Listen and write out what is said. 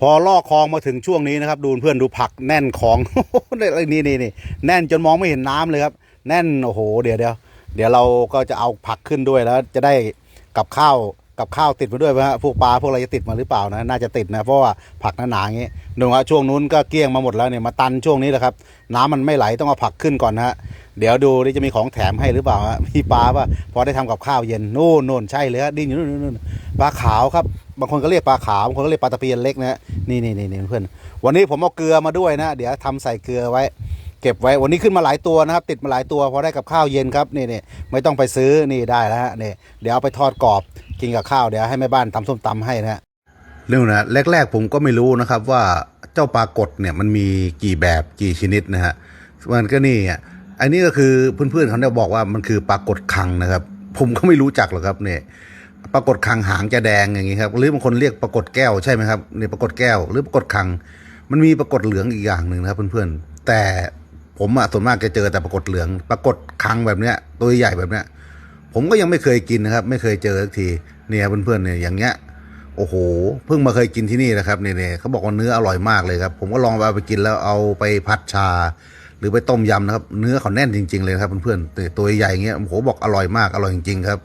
พอลอกคลองมาถึงช่วงนี้นะครับ ดูเพื่อนดูผักแน่นของนี่นี่นี่แน่นจนมองไม่เห็นน้ำเลยครับ แน่นโอ้โห เดี๋ยวเดี๋ยวเดี๋ยวเราก็จะเอาผักขึ้นด้วยแล้วจะได้กับข้าว กับข้าวติดมาด้วยไหมฮะพวกปลาพวกอะไรจะติดมาหรือเปล่านะน่าจะติดนะเพราะว่าผักหนาๆอย่างงี้ดูว่าช่วงนู้นก็เกลี้ยงมาหมดแล้วเนี่ยมาตันช่วงนี้แหละครับ น้ำมันไม่ไหลต้องเอาผักขึ้นก่อนฮะเดี๋ยวดูนี่จะมีของแถมให้หรือเปล่าฮะมีปลาป่ะพอได้ทำกับข้าวเย็นนู่นนู่นใช่เลยฮะดิ้นอยู่นู่นนู่นปลาขาวครับบางคนก็เรียกปลาขาวบางคนก็เรียกปลาตะเพียนเล็กนะฮะนี่นี่นี่เพื่อนวันนี้ผมเอาเกลือมาด้วยนะ เดี๋ยวทำใส่เกลือไว้เก็บไว้วันนี้ขึ้นมาหลายตัวนะครับ ติดมาหลายตัวพอได้กับข้าวเย็นครับนี่นี่ไม่ต้องไปซื้อนี่ได้แล้วฮะนี่เดี๋ยวเอาไปทอดกรอบ กินกับข้าวเดี๋ยวให้แม่บ้านทำส้มตำให้นะฮะเรื่องนะแรก ๆ ผมก็ไม่รู้นะครับว่าเจ้าปลากดเนี่ยมันมีกี่แบบกี่ชนิดนะฮะมันก็นี่อันนี้ก็คือเพื่อนๆเขาเนี่ยบอกว่ามันคือปลากดคังนะครับ ผมก็ไม่รู้จักหรอกครับเนี่ยปลากดคังหางจะแดงอย่างงี้ครับหรือบางคนเรียกปลากดแก้วใช่ไหมครับเนี่ยปลากดแก้ว หรือปลากดคัง มันมีปรากฏเหลืองอีกอย่างหนึ่งนะครับเพื่อนๆแต่ผมอะส่วนมากจะเจอแต่ปรากฏเหลือง ปรากฏคังแบบเนี้ยตัวใหญ่แบบเนี้ย ผมก็ยังไม่เคยกินนะครับ ไม่เคยเจอสักทีเนี่ยเพื่อนๆเนี่ยอย่างเงี้ยโอ้โหเพิ่งมาเคยกินที่นี่นะครับเนี่ยเขาบอกว่าเนื้ออร่อยมากเลยครับ ผมก็ลองเอาไปกินแล้วเอาไปผัดชา หรือไปต้มยำนะครับ เนื้อเขาแน่นจริง ๆ เลยครับเพื่อนๆต่ตัวใหญ่อย่เงี้ยโอ้โหบอกอร่อยมากอร่อยจริงๆครับ